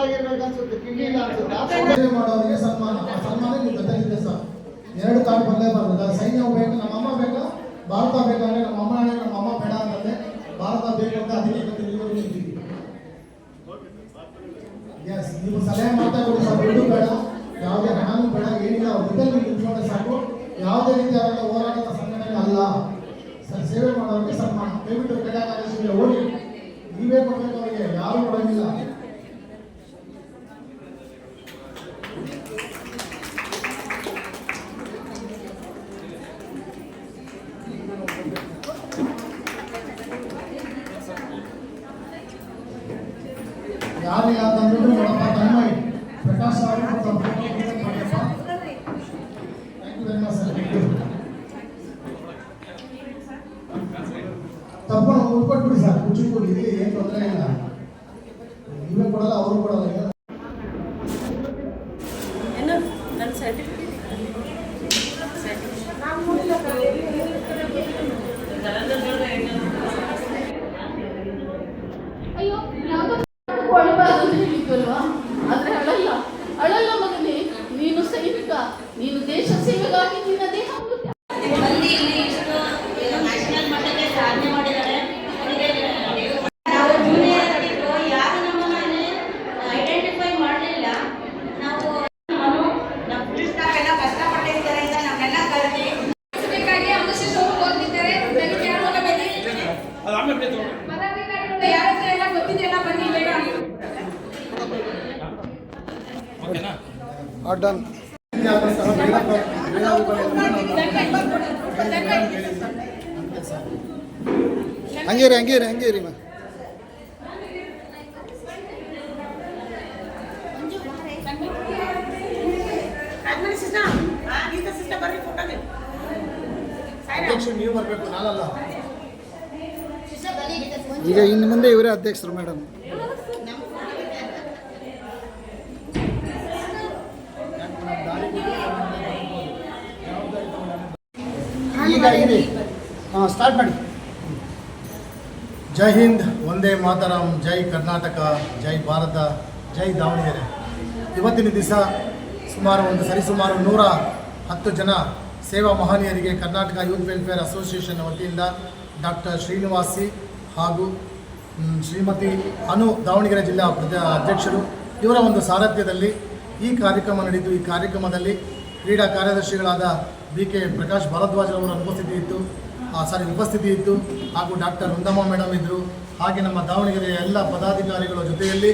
ಅನ್ಸುತ್ತೆ ಮಾಡೋರಿಗೆ ಸನ್ಮಾನ. ಸನ್ಮಾನ ಎರಡು ಕಾರ್ಡ್ ಬಂದೇ ಬರ್ತದೆ. ಸೈನ್ಯ ಬೇಕು ನಮ್ಮ ಅಮ್ಮ ಬೇಕಾ, ಭಾರತ ಬೇಕಾದ್ರೆ ನಮ್ಮ ಅಮ್ಮ ನಮ್ಮ ಅಮ್ಮ ಬೇಡ ಅಂತಂದ್ರೆ ಭಾರತ ಬೇಕಂತ ಅದಕ್ಕೆ Italia, ಡನ್. ಹಂಗೇರಿ ಹಂಗೇರಿ ಹಂಗೇರಿ ಮಾ. ನೀವು ಬರಬೇಕು ನಾನಲ್ಲ. ಈಗ ಇನ್ನು ಮುಂದೆ ಇವರೇ ಅಧ್ಯಕ್ಷರು ಮೇಡಮ್ ಈಗ ಸ್ಟಾರ್ಟ್ ಮಾಡಿ. ಜೈ ಹಿಂದ್ ಒಂದೇ ಮಾತರಂ, ಜೈ ಕರ್ನಾಟಕ, ಜೈ ಭಾರತ, ಜೈ ದಾವಣಗೆರೆ. ಇವತ್ತಿನ ದಿವಸ ಸುಮಾರು ಒಂದು ಸರಿಸುಮಾರು ನೂರ ಹತ್ತು ಜನ ಸೇವಾ ಮಹನೀಯರಿಗೆ ಕರ್ನಾಟಕ ಯೂತ್ ವೆಲ್ಫೇರ್ ಅಸೋಸಿಯೇಷನ್ ವತಿಯಿಂದ ಡಾಕ್ಟರ್ ಶ್ರೀನಿವಾಸಿ ಹಾಗೂ ಶ್ರೀಮತಿ ಅನು ದಾವಣಗೆರೆ ಜಿಲ್ಲಾ ಅಧ್ಯಕ್ಷರು, ಇವರ ಒಂದು ಸಾರಥ್ಯದಲ್ಲಿ ಈ ಕಾರ್ಯಕ್ರಮ ನಡೆಯಿತು. ಈ ಕಾರ್ಯಕ್ರಮದಲ್ಲಿ ಕ್ರೀಡಾ ಕಾರ್ಯದರ್ಶಿಗಳಾದ ಬಿ ಕೆ ಪ್ರಕಾಶ್ ಭಾರದ್ವಾಜ್ ಉಪಸ್ಥಿತಿ ಇತ್ತು. ಸಾರಿ, ಉಪಸ್ಥಿತಿ ಇತ್ತು. ಹಾಗೂ ಡಾಕ್ಟರ್ ವೃಂದಮ್ಮ ಮೇಡಮ್ ಇದ್ದರು ಹಾಗೆ ನಮ್ಮ ದಾವಣಗೆರೆಯ ಎಲ್ಲ ಪದಾಧಿಕಾರಿಗಳ ಜೊತೆಯಲ್ಲಿ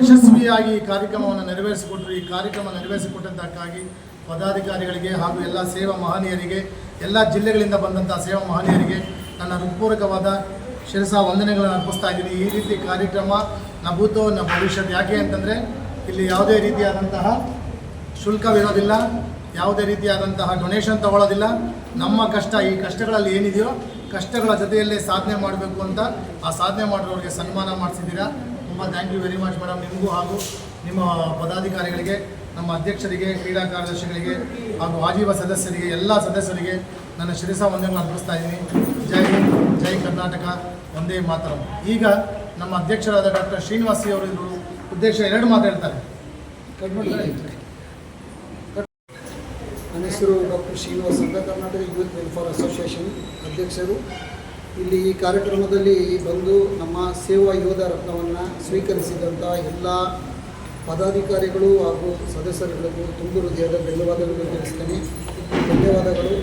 ಯಶಸ್ವಿಯಾಗಿ ಈ ಕಾರ್ಯಕ್ರಮವನ್ನು ನೆರವೇರಿಸಿಕೊಟ್ಟರು ಈ ಕಾರ್ಯಕ್ರಮ ನೆರವೇರಿಸಿಕೊಟ್ಟದ್ದಕ್ಕಾಗಿ ಪದಾಧಿಕಾರಿಗಳಿಗೆ ಹಾಗೂ ಎಲ್ಲ ಸೇವಾ ಮಹನೀಯರಿಗೆ, ಎಲ್ಲ ಜಿಲ್ಲೆಗಳಿಂದ ಬಂದಂಥ ಸೇವಾ ಮಹನೀಯರಿಗೆ ನನ್ನ ಹೃತ್ಪೂರ್ವಕವಾದ ಶಿರಸ ವಂದನೆಗಳನ್ನು ಅರ್ಪಿಸ್ತಾ ಇದ್ದೀನಿ. ಈ ರೀತಿ ಕಾರ್ಯಕ್ರಮ ನಭೂತು ಭೂತೋ ನ ಭವಿಷ್ಯದ ಯಾಕೆ ಅಂತಂದರೆ, ಇಲ್ಲಿ ಯಾವುದೇ ರೀತಿಯಾದಂತಹ ಶುಲ್ಕವಿರೋದಿಲ್ಲ ಯಾವುದೇ ರೀತಿಯಾದಂತಹ ಡೊನೇಷನ್ ತಗೊಳ್ಳೋದಿಲ್ಲ. ನಮ್ಮ ಕಷ್ಟ, ಈ ಕಷ್ಟಗಳಲ್ಲಿ ಏನಿದೆಯೋ ಕಷ್ಟಗಳ ಜೊತೆಯಲ್ಲೇ ಸಾಧನೆ ಮಾಡಬೇಕು ಅಂತ ಆ ಸಾಧನೆ ಮಾಡಿರೋರಿಗೆ ಸನ್ಮಾನ ಮಾಡಿಸಿದ್ದೀರಾ. ತುಂಬ thank you very much madam ನಿಮಗೂ ಹಾಗೂ ನಿಮ್ಮ ಪದಾಧಿಕಾರಿಗಳಿಗೆ, ನಮ್ಮ ಅಧ್ಯಕ್ಷರಿಗೆ, ಕ್ರೀಡಾ ಕಾರ್ಯದರ್ಶಿಗಳಿಗೆ ಹಾಗೂ ಆಜೀವ ಸದಸ್ಯರಿಗೆ, ಎಲ್ಲ ಸದಸ್ಯರಿಗೆ ನನ್ನ ಶಿರಸ ವಂದನೆಗಳನ್ನು ಅರ್ಪಿಸ್ತಾ ಇದ್ದೀನಿ. ಜೈ ಹಿಂದ್. ಜೈ ಕರ್ನಾಟಕ ಒಂದೇ ಮಾತ್ರ. ಈಗ ನಮ್ಮ ಅಧ್ಯಕ್ಷರಾದ ಡಾಕ್ಟರ್ ಶ್ರೀನಿವಾಸಿ ಅವರು ಇದ್ರು ಉದ್ದೇಶ ಎರಡು ಮಾತು ಹೇಳ್ತಾರೆ. ನನ್ನ ಹೆಸರು ಡಾಕ್ಟರ್ ಶ್ರೀನಿವಾಸ್ ಸಂಘ ಕರ್ನಾಟಕ ಯೂತ್ ವೆಲ್ಫೇರ್ ಅಸೋಸಿಯೇಷನ್ ಅಧ್ಯಕ್ಷರು. ಇಲ್ಲಿ ಈ ಕಾರ್ಯಕ್ರಮದಲ್ಲಿ ಬಂದು ನಮ್ಮ ಸೇವಾ ಯೋಧ ರತ್ನವನ್ನು ಸ್ವೀಕರಿಸಿದಂಥ ಎಲ್ಲ ಪದಾಧಿಕಾರಿಗಳು ಹಾಗೂ ಸದಸ್ಯರುಗಳಿಗೂ ತುಂಬು ಹೃದಯದ ಧನ್ಯವಾದಗಳು ತಿಳಿಸ್ತೇನೆ. ಧನ್ಯವಾದಗಳು.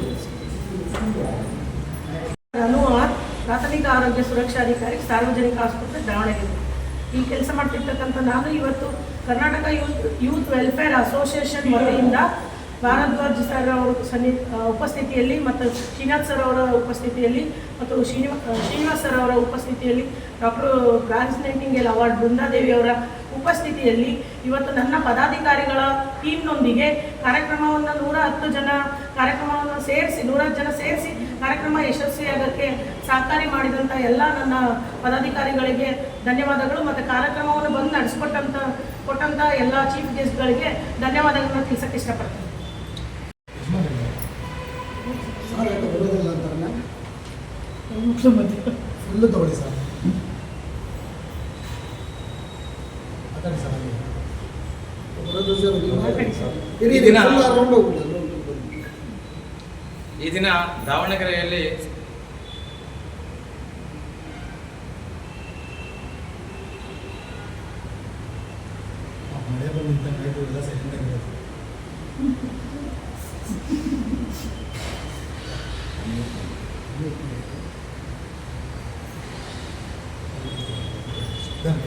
ನಾನು ಪ್ರಾಥಮಿಕ ಆರೋಗ್ಯ ಸುರಕ್ಷಾಧಿಕಾರಿ ಸಾರ್ವಜನಿಕ ಆಸ್ಪತ್ರೆ ದಾವಣಗೆರೆ. ಈ ಕೆಲಸ ಮಾಡ್ತಿರ್ತಕ್ಕಂಥ ನಾನು ಇವತ್ತು Karnataka youth youth welfare association ವತಿಯಿಂದ ಭಾರದ್ವಾಜ್ ಸರ್ ಅವರ ಸನ್ನಿ, ಉಪಸ್ಥಿತಿಯಲ್ಲಿ ಮತ್ತು ಶ್ರೀನಾಥ್ ಸರ್ ಅವರ ಉಪಸ್ಥಿತಿಯಲ್ಲಿ ಮತ್ತು ಶ್ರೀನಿವಾ ಶ್ರೀನಿವಾಸ್ ಸರ್ ಅವರ ಉಪಸ್ಥಿತಿಯಲ್ಲಿ doctor Florence Nightingale award Brindadevi ಅವರ ಉಪಸ್ಥಿತಿಯಲ್ಲಿ ಇವತ್ತು ನನ್ನ ಪದಾಧಿಕಾರಿಗಳ ಟೀಮ್ನೊಂದಿಗೆ ಕಾರ್ಯಕ್ರಮವನ್ನು ನೂರ ಹತ್ತು ಜನ ಕಾರ್ಯಕ್ರಮವನ್ನು ಸೇರಿಸಿ ನೂರ ಜನ ಸೇರಿಸಿ ಕಾರ್ಯಕ್ರಮ ಯಶಸ್ವಿಯಾಗಕ್ಕೆ ಸಹಕಾರಿ ಮಾಡಿದಂಥ ಎಲ್ಲ ನನ್ನ ಪದಾಧಿಕಾರಿಗಳಿಗೆ ಧನ್ಯವಾದಗಳು ಮತ್ತು ಕಾರ್ಯಕ್ರಮವನ್ನು ಬಂದು ನಡೆಸಿಕೊಟ್ಟಂಥ ಕೊಟ್ಟಂಥ ಎಲ್ಲ ಚೀಫ್ ಗೆಸ್ಟ್ಗಳಿಗೆ ಧನ್ಯವಾದಗಳನ್ನು ತಿಳಿಸಕ್ಕೆ ಇಷ್ಟಪಡ್ತೀನಿ. ಫುಲ್ಲು ತಗೊಳ್ಳಿ ಸರ್ ಮಾತಾಡಿ ಸರ್ ಹಾಗೆ. ಬರೋದು ಸರ್ ನೀವು ಮಾತಾಡಿ ಸರ್. ಇರಿ, ಈ ದಿನ- ದಾವಣಗೆರೆಯಲ್ಲಿ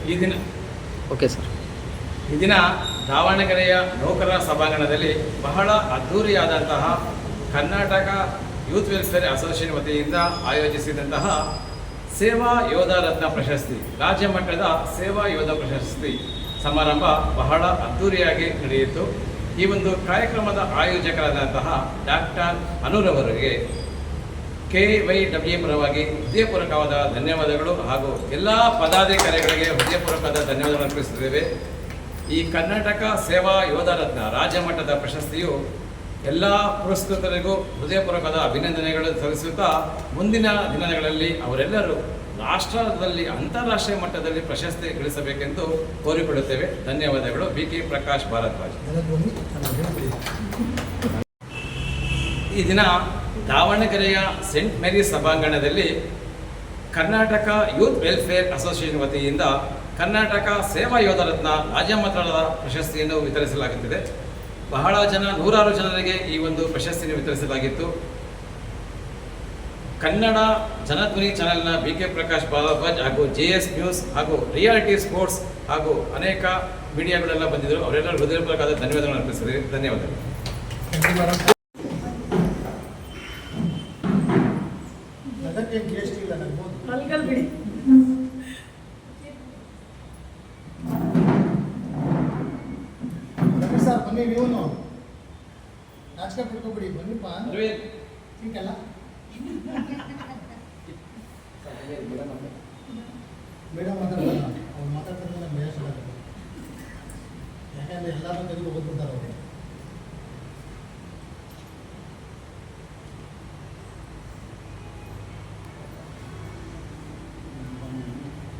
ಈ ದಿನ ಓಕೆ ಸರ್ ಈ ದಿನ ದಾವಣಗೆರೆಯ ನೌಕರರ ಸಭಾಂಗಣದಲ್ಲಿ ಬಹಳ ಅದ್ಧೂರಿಯಾದಂತಹ ಕರ್ನಾಟಕ ಯೂತ್ ವೆಲ್ಫೇರ್ ಅಸೋಸಿಯೇಷನ್ ವತಿಯಿಂದ ಆಯೋಜಿಸಿದಂತಹ ಸೇವಾ ಯೋಧ ರತ್ನ ಪ್ರಶಸ್ತಿ, ರಾಜ್ಯ ಮಟ್ಟದ ಸೇವಾ ಯೋಧ ಪ್ರಶಸ್ತಿ ಸಮಾರಂಭ ಬಹಳ ಅದ್ಧೂರಿಯಾಗಿ ನಡೆಯಿತು. ಈ ಒಂದು ಕಾರ್ಯಕ್ರಮದ ಆಯೋಜಕರಾದಂತಹ ಡಾಕ್ಟರ್ ಅನುರವರಿಗೆ ಕೆ ವೈ ಡಬ್ಲ್ಯೂ ಪರವಾಗಿ ಹೃದಯಪೂರ್ವಕವಾದ ಧನ್ಯವಾದಗಳು ಹಾಗೂ ಎಲ್ಲ ಪದಾಧಿಕಾರಿಗಳಿಗೆ ಹೃದಯಪೂರ್ವಕವಾದ ಧನ್ಯವಾದಗಳನ್ನು ಅರ್ಪಿಸುತ್ತೇವೆ. ಈ ಕರ್ನಾಟಕ ಸೇವಾ ಯೋಧರತ್ನ ರಾಜ್ಯ ಮಟ್ಟದ ಪ್ರಶಸ್ತಿಯು ಎಲ್ಲ ಪುರಸ್ಕೃತರಿಗೂ ಹೃದಯಪೂರ್ವಕದ ಅಭಿನಂದನೆಗಳು ಸಲ್ಲಿಸುತ್ತಾ ಮುಂದಿನ ದಿನಗಳಲ್ಲಿ ಅವರೆಲ್ಲರೂ ರಾಷ್ಟ್ರದಲ್ಲಿ ಅಂತಾರಾಷ್ಟ್ರೀಯ ಮಟ್ಟದಲ್ಲಿ ಪ್ರಶಸ್ತಿ ಗಳಿಸಬೇಕೆಂದು ಕೋರಿಕೊಳ್ಳುತ್ತೇವೆ. ಧನ್ಯವಾದಗಳು. B K Prakash Bharadwaj. ಈ ದಿನ ದಾವಣಗೆರೆಯ ಸೆಂಟ್ ಮೇರಿ ಸಭಾಂಗಣದಲ್ಲಿ ಕರ್ನಾಟಕ ಯೂತ್ ವೆಲ್ಫೇರ್ ಅಸೋಸಿಯೇಷನ್ ವತಿಯಿಂದ ಕರ್ನಾಟಕ ಸೇವಾ ಯೋಧ ರತ್ನ ರಾಜ್ಯ ಮಟ್ಟದ ಪ್ರಶಸ್ತಿಯನ್ನು ವಿತರಿಸಲಾಗುತ್ತಿದೆ. ಬಹಳ ಜನ ನೂರಾರು ಜನರಿಗೆ ಈ ಒಂದು ಪ್ರಶಸ್ತಿಯನ್ನು ವಿತರಿಸಲಾಗಿತ್ತು. ಕನ್ನಡ ಜನಧ್ವನಿ ಚಾನೆಲ್ನ ಬಿ ಕೆ ಪ್ರಕಾಶ್ ಬಾಲಭಾಜ್ ಹಾಗೂ ಜೆ ಎಸ್ ನ್ಯೂಸ್ ಹಾಗೂ ರಿಯಾಲಿಟಿ ಸ್ಪೋರ್ಟ್ಸ್ ಹಾಗೂ ಅನೇಕ ಮೀಡಿಯಾಗಳೆಲ್ಲ ಬಂದಿದ್ದರು. ಅವರೆಲ್ಲ ಹೃದಯಪೂರ್ವಕವಾದ ಧನ್ಯವಾದಗಳನ್ನು ಅರ್ಪಿಸಿದೆ ಧನ್ಯವಾದಗಳು. ಅದಕ್ಕೆ ಜಿ ಎಸ್ ಟಿ ಇಲ್ಲ ನಗ್ಬೋದು ಮಲ್ಗಲ್ ಬಿಡಿ ರವಿ ಸರ್ ಬನ್ನಿ ನೀವು ನಾಚಿಕೆ ಪಡ್ಕೊಬಿಡಿ ಬನ್ನಿಪ್ಪ ಸಿಕ್ಕಲ್ಲ ಮೇಡಮ್ ಮಾತಾಡ್ತಾರೆ ಅವ್ರು ಮಾತಾಡ್ತಾರೆ ನಮ್ಗೆ ಭಯ ಸುಳ್ಳು ಆಗುತ್ತೆ. ಯಾಕಂದ್ರೆ ಎಲ್ಲರೂ ತೆಗೆದು ಓದ್ಬಿಡ್ತಾರೆ ಅವರು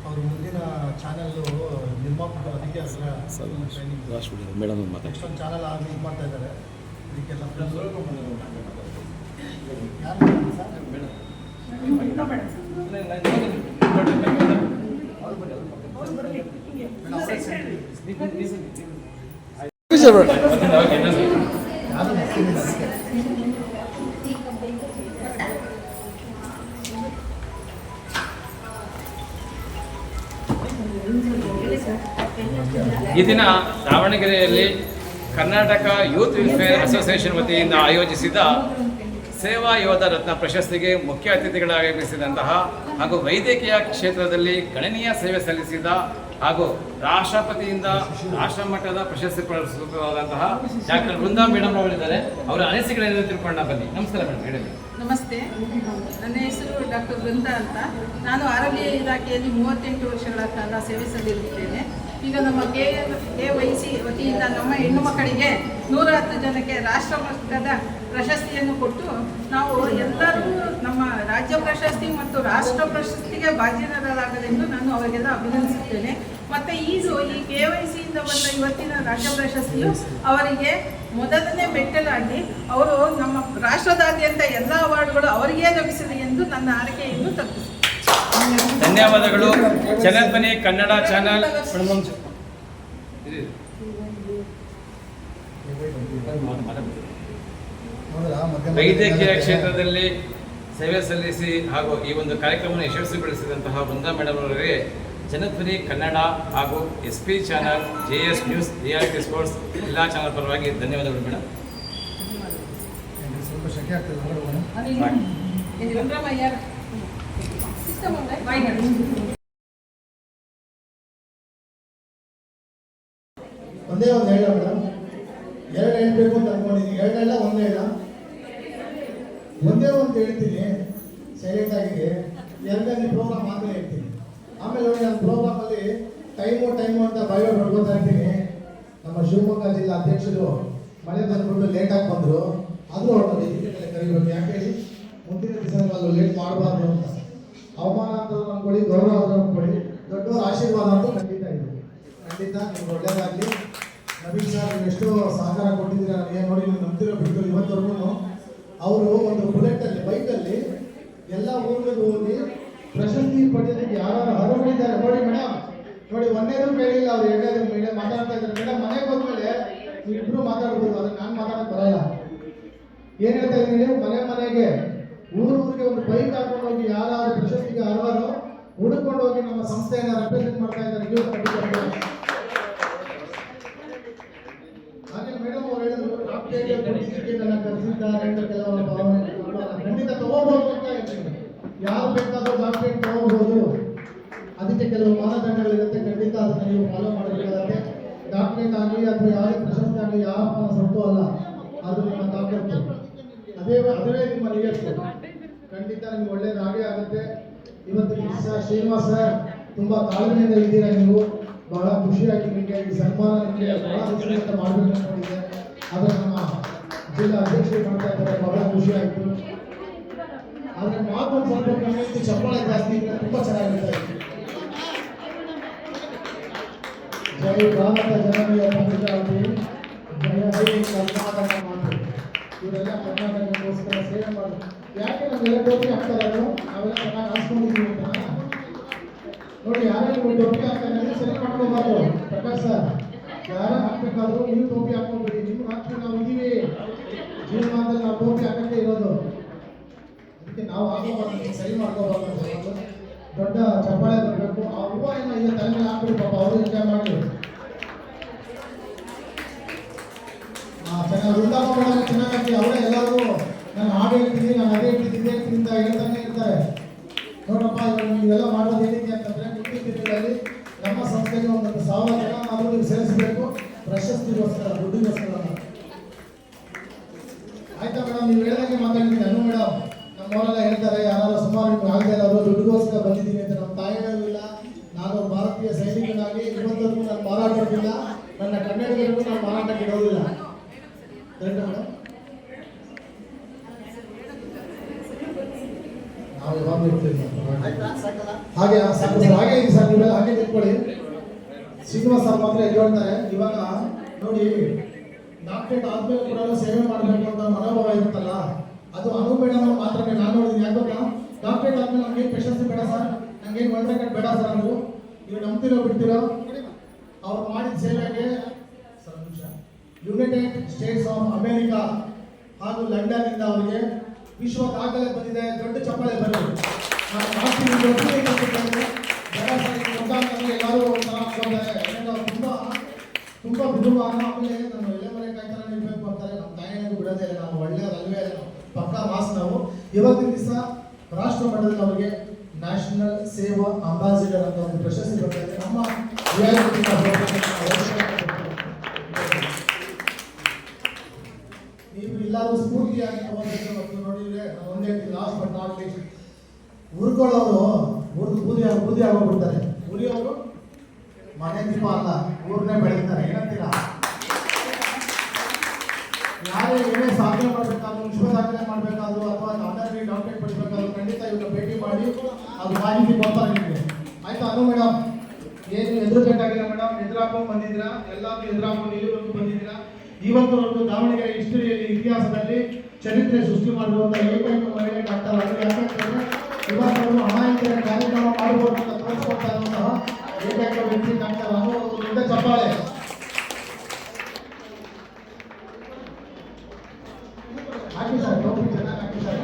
ಅವ್ರ ಮುಂದಿನ ಚಾನಲ್ಲು ನಿರ್ಮಾಪಕರು ಅದಕ್ಕೆ ಅದೆಲ್ಲ ಟ್ರೈನಿಂಗ್ ಮೇಡಮ್ ಮಾತಾಡಿ. ಎಷ್ಟೊಂದು ಚಾನಲ್ ಆಗಿ ಇದು ಮಾಡ್ತಾ ಇದ್ದಾರೆ. ಇದಕ್ಕೆಲ್ಲ ಯಾರು ಈ ದಿನ ದಾವಣಗೆರೆಯಲ್ಲಿ ಕರ್ನಾಟಕ ಯೂತ್ ವೆಲ್ಫೇರ್ ಅಸೋಸಿಯೇಷನ್ ವತಿಯಿಂದ ಆಯೋಜಿಸಿದ ಸೇವಾ ಯೋಧ ರತ್ನ ಪ್ರಶಸ್ತಿಗೆ ಮುಖ್ಯ ಅತಿಥಿಗಳಾಗಮಿಸಿದಂತಹ ಹಾಗೂ ವೈದ್ಯಕೀಯ ಕ್ಷೇತ್ರದಲ್ಲಿ ಗಣನೀಯ ಸೇವೆ ಸಲ್ಲಿಸಿದ ಹಾಗೂ ರಾಷ್ಟ್ರಪತಿಯಿಂದ ರಾಷ್ಟ್ರ ಮಟ್ಟದ ಪ್ರಶಸ್ತಿ ಪುರಸ್ಕೃತರಾದಂತಹ ಡಾಕ್ಟರ್ ವೃಂದಾ ಮೇಡಮ್ ಅವರಿದ್ದಾರೆ. ಅವರ ಅನಿಸಿಕೆಗಳನ್ನು ತಿಳ್ಕೊಂಡ ಬನ್ನಿ. ನಮಸ್ಕಾರ ಮೇಡಮ್ ಹೇಳಿ. ನಮಸ್ತೆ. ನನ್ನ ಹೆಸರು ಡಾಕ್ಟರ್ ವೃಂದಾ ಅಂತ. ನಾನು ಆರೋಗ್ಯ ಇಲಾಖೆಯಲ್ಲಿ ಮೂವತ್ತೆಂಟು ವರ್ಷಗಳ ಕಾಲ ಸೇವೆ ಸಲ್ಲಿರುತ್ತೇನೆ ಈಗ ನಮ್ಮ ಕೆ ಕೆ ವೈ ಸಿ ವತಿಯಿಂದ ನಮ್ಮ ಹೆಣ್ಣು ಮಕ್ಕಳಿಗೆ ನೂರ ಹತ್ತು ಜನಕ್ಕೆ ರಾಷ್ಟ್ರ ಮಟ್ಟದ ಪ್ರಶಸ್ತಿಯನ್ನು ಕೊಟ್ಟು ನಾವು ಎಲ್ಲರೂ ನಮ್ಮ ರಾಜ್ಯ ಪ್ರಶಸ್ತಿ ಮತ್ತು ರಾಷ್ಟ್ರ ಪ್ರಶಸ್ತಿಗೆ ಭಾಗ್ಯನರಾಗಲೆಂದು ನಾನು ಅವರಿಗೆಲ್ಲ ಅಭಿನಂದಿಸುತ್ತೇನೆ. ಮತ್ತು ಇದು ಈ ಕೆ ವೈ ಸಿಯಿಂದ ಬಂದ ಇವತ್ತಿನ ರಾಜ್ಯ ಪ್ರಶಸ್ತಿಯು ಅವರಿಗೆ ಮೊದಲನೇ ಮೆಟ್ಟಲಾಗಿ ಅವರು ನಮ್ಮ ರಾಷ್ಟ್ರದಾದ್ಯಂತ ಎಲ್ಲ ಅವಾರ್ಡ್ಗಳು ಅವರಿಗೇ ಲಭಿಸಲಿ ಎಂದು ನನ್ನ ಆರೈಕೆಯನ್ನು ತಪ್ಪಿಸಿ ಧನ್ಯವಾದಗಳು. ಜನಧ್ವನಿ ಕನ್ನಡ ಚಾನಲ್. ವೈದ್ಯಕೀಯ ಕ್ಷೇತ್ರದಲ್ಲಿ ಸೇವೆ ಸಲ್ಲಿಸಿ ಹಾಗೂ ಈ ಒಂದು ಕಾರ್ಯಕ್ರಮವನ್ನು ಯಶಸ್ವಿಗೊಳಿಸಿದಂತಹ ವೃಂದಾ ಮೇಡಮ್ ಅವರಿಗೆ ಜನಧ್ವನಿ ಕನ್ನಡ ಹಾಗೂ S P channel J S news reality sports ಎಲ್ಲ ಚಾನಲ್ ಪರವಾಗಿ ಧನ್ಯವಾದಗಳು ಮೇಡಮ್. ಸ್ವಲ್ಪ ಶಕೆ ಆಗ್ತದೆ ಒಂದೇ ಒಂದು ಹೇಳ ಮೇಡಮ್. ಎರಡು ಹೇಳ್ಬೇಕು ಅಂತ ಅನ್ಕೊಂಡಿದ್ದೀನಿ. ಎರಡು ಎಲ್ಲ ಒಂದೇ ಹೇಳ ಒಂದೇ ಒಂದು ಹೇಳ್ತೀನಿ. ಸೈಲೆಂಟ್ ಆಗಿದೆ. ಎರಡನೇ ಪ್ರೋಗ್ರಾಮ್ ಆದ್ಮೇಲೆ ಹೇಳ್ತೀನಿ ಆಮೇಲೆ ನೋಡಿ ನನ್ನ ಪ್ರೋಗ್ರಾಮ್ ಅಲ್ಲಿ ಟೈಮು ಟೈಮು ಅಂತ ಬಯೋ ನೋಡ್ಕೊತಾ ಇರ್ತೀನಿ. ನಮ್ಮ ಶಿವಮೊಗ್ಗ ಜಿಲ್ಲಾ ಅಧ್ಯಕ್ಷರು ಮಳೆ ಬಂದ್ಬಿಟ್ಟು ಲೇಟಾಗಿ ಬಂದರು. ಅದು ಅವ್ರನ್ನ ಕರಿಬೇಕು. ಯಾಕೆ ಹೇಳಿ? ಮುಂದಿನ ದಿವಸ ಲೇಟ್ ಮಾಡಬಾರ್ದು ಅಂತ. ಅವಮಾನ ಅಂತ ಅನ್ಕೊಳ್ಳಿ ಗೌರವ ಅಂತ ಅನ್ಕೊಳ್ಳಿ ದೊಡ್ಡವರ ಆಶೀರ್ವಾದ ಅಂತ ಖಂಡಿತ ಇದೆ ಖಂಡಿತ ನಿಮ್ಗೆ ಒಳ್ಳೇದಾಗಲಿ. ನವೀನ್ ಸರ್ ನೀವು ಎಷ್ಟೋ ಸಹಕಾರ ಕೊಟ್ಟಿದ್ದೀರಾ ಏನು ನೋಡಿ ನೀವು ನಂಬ್ತಿರೋ ಬಿಟ್ಟು ಇವತ್ತವರೆಗೂ ಅವರು ಒಂದು ಬುಲೆಟಲ್ಲಿ ಬೈಕಲ್ಲಿ ಎಲ್ಲ ಊರುಗಳಿಗೂ ಹೋಗಿ ಪ್ರಶಸ್ತಿ ಪಡೆಯೋದಕ್ಕೆ ಯಾರು ಹರಗಳಿದ್ದಾರೆ ನೋಡಿ ಮೇಡಮ್. ನೋಡಿ ಒಂದೇದು ಕೇಳಿಲ್ಲ ಅವ್ರು ಎರಡನೇದು ಮೇಲೆ ಮಾತಾಡ್ತಾ ಇದ್ದಾರೆ. ಮೇಡಮ್, ಮನೆಗೆ ಹೋದ್ಮೇಲೆ ಇಬ್ರು ಮಾತಾಡ್ಬೋದು ಅದನ್ನ ನಾನು ಮಾತಾಡಕ್ ಬರಲ್ಲ. ಏನ್ ಹೇಳ್ತಾ ಇದ್ದೀನಿ ಮನೆ ಮನೆಗೆ ಸಂಸ್ಥೆಯನ್ನ ರೆಪ್ರೆಸೆಂಟ್ ಮಾಡ್ತಾ ಇದ್ದಾರೆ. ಯೂತ್ ಕಮಿಟಿ ಹಾಗೆ ಮೇಡಮ್ ಅವರು ಹೇಳಿದ್ರು ಡಾಕ್ಟರೇಟ್ ಸರ್ಟಿಫಿಕೇಟ್ ಕರೆಸಿದ್ದಾರೆ ಅಂತ ಕೆಲವರು ಭಾವನೆ ಖಂಡಿತ ತಗೋಬಹುದು ಅಂತ ಹೇಳ್ತೀನಿ ಯಾರು ಬೇಕಾದರೂ ಡಾಕ್ಟ್ರೇಟ್ ತಗೋಬಹುದು ಅದಕ್ಕೆ ಕೆಲವು ಮಾನದಂಡಗಳಿರುತ್ತೆ. ಖಂಡಿತ ಅದನ್ನು ನೀವು ಫಾಲೋ ಮಾಡಬೇಕಾಗುತ್ತೆ. ಡಾಕ್ಟ್ರೇಟ್ ಆಗಲಿ ಅಥವಾ ಯಾವುದೇ ಪ್ರಶಸ್ತಿ ಆಗಲಿ ಯಾವ ಸೊತ್ತು ಅಲ್ಲ. ಅದು ನಿಮ್ಮ ತಾಕತ್ತು ಅದೇ ಅದುವೇ ನಿಮ್ಮ ನಿಯತ್ತು ಖಂಡಿತ ನಿಮ್ಗೆ ಒಳ್ಳೇದಾಗೇ ಆಗುತ್ತೆ. ಇವತ್ತು ಸರ್ ಶ್ರೀನಿವಾಸ್ ಸರ್ ತುಂಬಾ ತಾಳ್ಮೆಯಿಂದ ಇದ್ದೀರಾ ನೀವು? ಬಹಳ ಖುಷಿಯಾಗಿ ನಿಮಗೆ ಈ ಸನ್ಮಾನ ನಿಮಗೆ ಬಹಳ ಖುಷಿಯಿಂದ ಮಾಡಬೇಕು ಅನ್ಕೊಂಡಿದ್ದೆ ಆದರೆ ನಮ್ಮ ಜಿಲ್ಲಾ ಅಧ್ಯಕ್ಷರು ಮಾಡ್ತಾ ಇದ್ದಾರೆ ಬಹಳ ಖುಷಿಯಾಯಿತು. ಆಯಿತು ಆದರೆ ಮಾತು ಸ್ವಲ್ಪ ಕಮ್ಮಿ ಇತ್ತು, ಚಪ್ಪಾಳೆ ಜಾಸ್ತಿ ಇದ್ರೆ ತುಂಬಾ ಚೆನ್ನಾಗಿರುತ್ತೆ. ಜೈ ಭಾರತ ಜನನೀಯ ಪಂಚಾಯತಿ ಜಯ ಹೈ ಕರ್ನಾಟಕ ಮಾತು. ಇವರೆಲ್ಲ ಕರ್ನಾಟಕಕ್ಕೋಸ್ಕರ ಸೇವೆ ಮಾಡಿ. ಯಾಕೆ ನಮ್ಗೆಲ್ಲ ಎಲ್ಲರೂ ಹಾಕ್ತಾರೆ ಅವರು ನಾವೆಲ್ಲ ಚೆನ್ನಾಗಿ ಹಾಸ್ಕೊಂಡಿದ್ದೀವಿ ಅಂತ. ನೋಡಿ ಯಾರೇ ಟೋಪಿ ಹಾಕ್ತಾರೆ ಸರಿ ಮಾಡ್ಕೋಬಾರ್ದು ಪ್ರಕಾಶ್ ಸರ್ ಯಾರ ಹಾಕ್ಬೇಕಾದ್ರು ನೀವು ಟೋಪಿ ಹಾಕೊಂಡ್ಬಿಡಿ ನಿಮ್ಗೆ ಹಾಕಿ ನಾವು ಇದೀವಿ. ಜೀವನದಲ್ಲಿ ನಾವು ಟೋಪಿ ಹಾಕಕ್ಕೆ ಇರೋದು. ಅದಕ್ಕೆ ನಾವು ಹಾಕೋಬಾರ್ದು ಸರಿ ಮಾಡ್ಕೋಬಾರ್ದು ದೊಡ್ಡ ಚಪ್ಪಾಳೆ ಬರಬೇಕು ಆ ಹೂವ ಏನೋ ಇದೆ ತಲೆ ಮೇಲೆ ಹಾಕ್ಬಿಡಿ ಪಾಪ, ಅವರು ಎಂಜಾಯ್ ಮಾಡಿ. ಚೆನ್ನಾಗಿ ಮೇಡಮ್ ಚೆನ್ನಾಗಿ ಅವರೇ ಎಲ್ಲರಿಗೂ ನಾನು ಹಾಡು ಹೇಳ್ತಿದ್ದೀನಿ ನಾನು ಅದೇ ಹೇಳ್ತಿದ್ದೀನಿ ಅಂತ ಹೇಳ್ತಾನೆ ಇರ್ತಾರೆ. ನೋಡಪ್ಪ ನೀವೆಲ್ಲ ಮಾಡೋದು ಏನಿದೆ ಅಂತಂದ್ರೆ ದಿನಗಳಲ್ಲಿ ನಮ್ಮ ಸಂಸ್ಥೆಗೆ ಒಂದು ಸಾವಿರ ಜನ ನಾವು ನೀವು ಸೇರಿಸಬೇಕು ಪ್ರಶಸ್ತಿಗೋಸ್ಕರ, ದುಡ್ಡಿಗೋಸ್ಕರ. ಆಯ್ತಾ ಮೇಡಮ್ ನೀವು ಹೇಳ್ದಂಗೆ ಮಾತಾಡ್ತೀನಿ ಅನು ಮೇಡಮ್ ನಮ್ಮವರೆಲ್ಲ ಹೇಳ್ತಾರೆ ಯಾರು ಸುಮಾರು ನಿಮ್ಗೆ ಆಗದೆ ಅವರು ದುಡ್ಡುಗೋಸ್ಕರ ಬಂದಿದ್ದೀನಿ ಅಂತ. ನಮ್ಮ ತಾಯಿ ಇಲ್ಲ ನಾನು ಭಾರತೀಯ ಸೈನಿಕನಾಗಿ ಇವತ್ತವರೆಗೂ ನಾನು ಮಾರಾಟ ಮಾಡಿಲ್ಲ ನನ್ನ ಕನ್ನಡಿಗರಿಗೂ ನಾನು ಮಾರಾಟ ಇಡೋದಿಲ್ಲ ಮೇಡಮ್ ನಾವು ಯಾವಾಗ ಇರ್ತೀವಿ. ಆಯ್ತಾ? ಆ ಸರ್ ಹಾಗೆ ಇದೆ ಸರ್ ನೀವೆಲ್ಲ ಹಾಗೆ ತಿಳ್ಕೊಳ್ಳಿ ಶ್ರೀನಿವಾಸ್ ಸರ್ ಮಾತ್ರ ಎದ್ದೇಳ್ತಾರೆ ಇವಾಗ ನೋಡಿ ಡಾಕ್ಟರೇಟ್ ಆದ್ಮೇಲೆ ಕೂಡ ಸೇವೆ ಮಾಡಬೇಕು ಅಂತ ಮನೋಭಾವ ಇರುತ್ತಲ್ಲ ಅದು ಅನು ಮೇಡಮ್ ಮಾತ್ರ ನಾನು ನೋಡಿದ್ದೀನಿ ಯಾಕೆ ಡಾಕ್ಟರೇಟ್ ಆದ್ಮೇಲೆ ನಮ್ಗೆ ಪ್ರಶಸ್ತಿ ಬೇಡ ಸರ್ ನಂಗೇನು ಒಳ್ಳೆ ಬೇಡ ಸರ್ ನೀವು ನೀವು ನಂಬ್ತಿರೋ ಬಿಡ್ತಿರೋ? ಅವ್ರು ಮಾಡಿದ ಸೇವೆಗೆ ಯುನೈಟೆಡ್ ಸ್ಟೇಟ್ಸ್ ಆಫ್ ಅಮೇರಿಕಾ ಹಾಗೂ ಲಂಡನ್ ಇಂದ ಅವರಿಗೆ ವಿಶ್ವ ದಾಖಲೆ ಬಂದಿದೆ ದೊಡ್ಡ ಚಪ್ಪಾಳೆ ಬರಲಿ ಎಲ್ಲರೂ ತುಂಬಾ ತುಂಬಾ ಬಿಡುವಾಗ ಆಮೇಲೆ ನಾನು ಎಲೆ ಮನೆ ಕಾಯ್ತಾನೆ ಇರ್ಬೇಕು ಅಂತಾರೆ ನಮ್ಮ ತಾಯಿನಿಗೂ ಬಿಡೋದೇ ಇಲ್ಲ ನಾವು ಒಳ್ಳೆಯದಲ್ವೇ ಮಾಸ್ ನಾವು ಇವತ್ತಿನ ದಿವಸ ರಾಷ್ಟ್ರ ಮಟ್ಟದಲ್ಲಿ ಅವರಿಗೆ ನ್ಯಾಷನಲ್ ಸೇವಾ ಅಂಬಾಸಿಡರ್ ಅಂತ ಒಂದು ಪ್ರಶಸ್ತಿ ಬರ್ತಾ ಇದೆ ನಮ್ಮ ನಾವು ಎಲ್ಲರೂ ಸ್ಫೂರ್ತಿಯಾಗಿ ಮತ್ತು ನಾನು ಒಂದೇ ಲಾಸ್ಟ್ ಬಟ್ ನಾಟ್ ಲೀಸ್ಟ್ ಉರ್ಕೊಳ್ಳೋರು ಊರ್ ಬೂದಿ ಬೂದಿ ಆಗೋಗ್ಬಿಡ್ತಾರೆ ಉರಿಯೋರು ಮನೆ ದೀಪ ಅಲ್ಲ ಊರನ್ನೇ ಬೆಳೀತಾರೆ ಏನಂತೀರ? ಯಾರೇ ಏನೇ ಸಾಧನೆ ಮಾಡಬೇಕಾದ್ರು ವಿಶ್ವ ದಾಖಲೆ ಮಾಡಬೇಕಾದ್ರು ಅಥವಾ ಆಧಾರ್ ಡಾಕ್ಟರೇಟ್ ಪಡಿಬೇಕಾದ್ರು ಖಂಡಿತ ಇವ್ರನ್ನ ಭೇಟಿ ಮಾಡಿ ಅದು ಮಾಹಿತಿ ಕೊಡ್ತಾರೆ ನಿಮಗೆ. ಆಯ್ತಾ? ಅನು ಮೇಡಮ್ ಏನು ಎದುರಬೇಕಾಗಿಲ್ಲ ಮೇಡಮ್ ಎದುರಾಕೊಂಡು ಬಂದಿದ್ದೀರಾ? ಎಲ್ಲಾದ್ರೂ ಎದುರಾಕೊಂಡು ಇಲ್ಲಿವರೆಗೂ ಬಂದಿದ್ದೀರಾ? ಇವತ್ತು ದಾವಣಗೆರೆ ಹಿಸ್ಟರಿಯಲ್ಲಿ ಇತಿಹಾಸದಲ್ಲಿ ಚರಿತ್ರೆ ಸೃಷ್ಟಿ ಮಾಡಿರುವಂಥ ಏಕೈಕ ಮಹಿಳೆ ಡಾಕ್ಟರ್ ಅನು ಯಾಕಂತಂದ್ರೆ ಇವತ್ತೊಂದು ಅಮಾಯಕರ ಕಾರ್ಯಕ್ರಮ ಮಾಡಬಹುದು ಅಂತ ಇರುವಂತಹ ಏಕೈಕ ವ್ಯಕ್ತಿ ಡಾಕ್ಟರ್ ರಾಹುಲ್ ಒಂದು ದೊಡ್ಡ ಚಪ್ಪಾಳೆ ಹಾಕಿ ಸರ್ ಟೋಪಿ ಚೆನ್ನಾಗಿ ಹಾಕಿ ಸರ್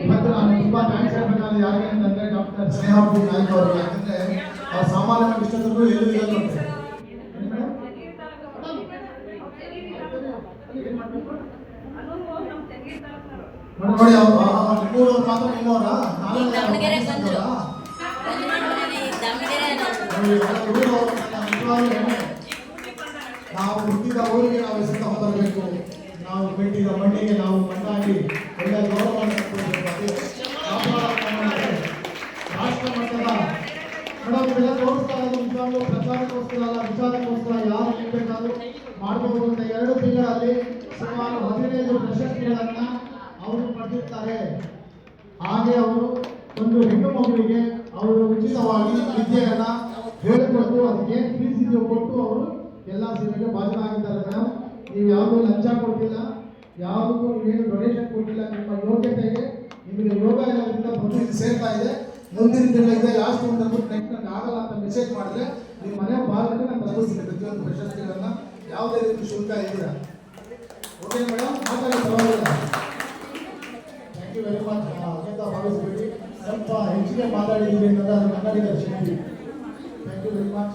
ಇವತ್ತು ನಾನು ತುಂಬಾ ಥ್ಯಾಂಕ್ಸ್ ಹೇಳ್ಬೇಕಾದ್ರೆ ಯಾರಿಗೆ ಅಂತಂದ್ರೆ ಡಾಕ್ಟರ್ ಸ್ನೇಹಪೂರ್ ನಾಯ್ಕ ಅವರು ಯಾಕಂದ್ರೆ ಆ ಸಾಮಾನ್ಯ ವಿಷಯದಲ್ಲೂ ಇಲ್ಲ ನೋಡಿ ಮಾತ್ರ ನಿಮ್ಮವರಾ ನಾವೇ ದಾವಣಗೆರೆಗೆ ಬಂದ್ರು. ನಾವು ಹುಟ್ಟಿದ ಊರಿಗೆ ನಾವು ಹೆಸರು ಹೊಂದಬೇಕು ನಾವು ಕಟ್ಟಿದ ಮಣ್ಣಿಗೆ ನಾವು ಮಣ್ಣಾಗಿ ಒಳ್ಳೆಯ ಗೌರವ ರಾಷ್ಟ್ರ ಮಟ್ಟದ ಮೇಡಮ್ ಇದೆಲ್ಲ ತೋರಿಸ್ತಾ ಇರೋದು ನಿಜವಾಗ್ಲೂ ಪ್ರಚಾರಕ್ಕೋಸ್ಕರ ಅಲ್ಲ ವಿಚಾರಕ್ಕೋಸ್ಕರ ಯಾರು ಬೇಕಾದ್ರೂ ಮಾಡಬಹುದು ಅಂತ ಎರಡು ತಿಂಗಳಲ್ಲಿ ಸುಮಾರು ಹದಿನೈದು ಪ್ರಶಸ್ತಿಗಳನ್ನ ಪಡೆದಿರ್ತಾರೆ ಹಾಗೆ ಅವರು ಒಂದು ಹೆಣ್ಣು ಮಗುವಿಗೆ ಅವರು ಉಚಿತವಾಗಿ ವಿದ್ಯೆಯನ್ನ ಹೇಳಿಕೊಟ್ಟು ಅದಕ್ಕೆ ಫೀಸ್ ಕೊಟ್ಟು ಅವರು ಎಲ್ಲ ಸೇವೆಗೆ ಬಾಧ್ಯರಾಗಿದ್ದಾರೆ ಮೇಡಮ್ ನೀವು ಯಾವುದೂ ಲಂಚ ಕೊಟ್ಟಿಲ್ಲ ಯಾವುದಕ್ಕೂ ನೀವೇನು ಡೊನೇಷನ್ ಕೊಟ್ಟಿಲ್ಲ ನಿಮ್ಮ ಯೋಗ್ಯತೆಗೆ, ನಿಮಗೆ ಯೋಗ ಇರೋದ್ರಿಂದ ಬಂದು ಇದು ಸೇರ್ತಾ ಇದೆ. ಮುಂದಿನ ತಿಂಗಳಿಗೆ ಲಾಸ್ಟ್ ಒಂದು ನೆಕ್ಸ್ಟ್ ನನಗೆ ಆಗಲ್ಲ ಅಂತ ಮೆಸೇಜ್ ಮಾಡಿದ್ರೆ ನಿಮ್ಮ ಮನೆ ಬಾಗಿಲಿಗೆ ನಾನು ತಲುಪಿಸ್ತೀನಿ. ಪ್ರತಿಯೊಂದು ಪ್ರಶಸ್ತಿಗಳನ್ನ ಯಾವುದೇ ರೀತಿ ಶುಲ್ಕ ಇದ್ದೀರಾ ಓಕೆ ಮೇಡಮ್ ಸ್ವಲ್ಪ ಹೆಚ್ಚಿಗೆ ಮಾತಾಡಿದ್ದೀವಿ ಅನ್ನೋದು ಕನ್ನಡಿಗರ ಶಕ್ತಿ ಥ್ಯಾಂಕ್ ಯು ವೆರಿ ಮಚ್